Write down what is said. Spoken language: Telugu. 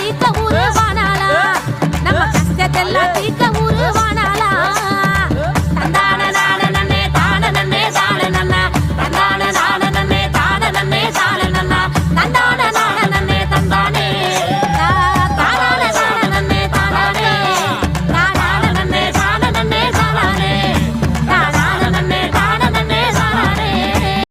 తీట్ల ఊరు బాణాలా నమ్మ కష్ట తెల్ల తీట్ల